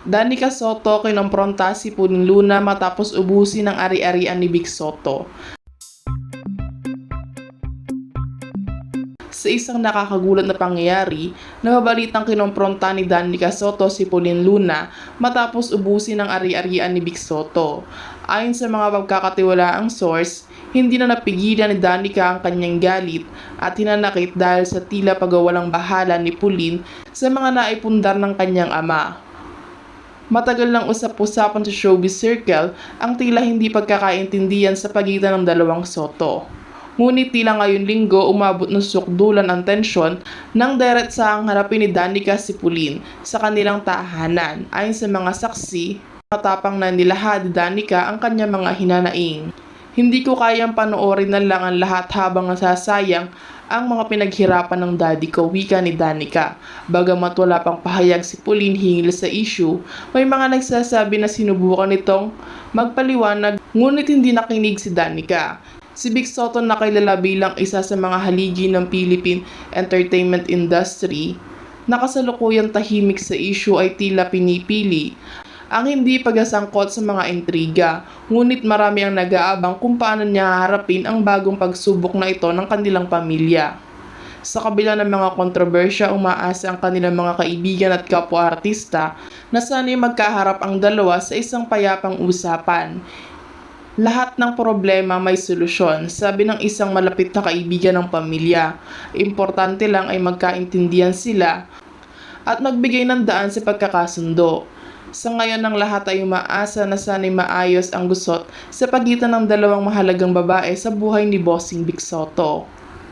Danica Soto kinompronta si Punin Luna matapos ubusin ang ari-arian ni Vic Soto. Sa isang nakakagulat na pangyayari, nababalitang kinompronta ni Danica Soto si Pauline Luna matapos ubusin ang ari-arian ni Vic Soto. Ayon sa mga pagkakatiwalaang source, hindi na napigilan ni Danica ang kanyang galit at hinanakit dahil sa tila pagawalang bahala ni Pauline sa mga naipundar ng kanyang ama. Matagal nang usap-usapan sa showbiz circle ang tila hindi pagkakaintindihan sa pagitan ng dalawang Soto. Ngunit tila ngayon linggo umabot ng sukdulan ang tensyon nang diretsahang harapin ni Danica si Pulin sa kanilang tahanan. Ayon sa mga saksi, matapang na nilahad ni Danica ang kanyang mga hinanaing. Hindi ko kayang panoorin na lang ang lahat habang nasasayang ang mga pinaghirapan ng daddy ko, wika ni Danica. Bagamat wala pang pahayag si Pauline hingil sa issue, may mga nagsasabi na sinubukan nitong magpaliwanag ngunit hindi nakinig si Danica. Si Vic Soto na kilala bilang isa sa mga haligi ng Philippine entertainment industry, nakasalukuyang tahimik sa issue ay tila pinipili ang hindi pagasangkot sa mga intriga, ngunit marami ang nag-aabang kung paano niya harapin ang bagong pagsubok na ito ng kanilang pamilya. Sa kabila ng mga kontrobersya, umaasa ang kanilang mga kaibigan at kapwa-artista na sana'y magkaharap ang dalawa sa isang payapang usapan. Lahat ng problema may solusyon, sabi ng isang malapit na kaibigan ng pamilya. Importante lang ay magkaintindihan sila at magbigay ng daan sa pagkakasundo. Sa ngayon ng lahat ay umaasa na sana'y maayos ang gusot sa pagitan ng dalawang mahalagang babae sa buhay ni Bossing Vic Soto.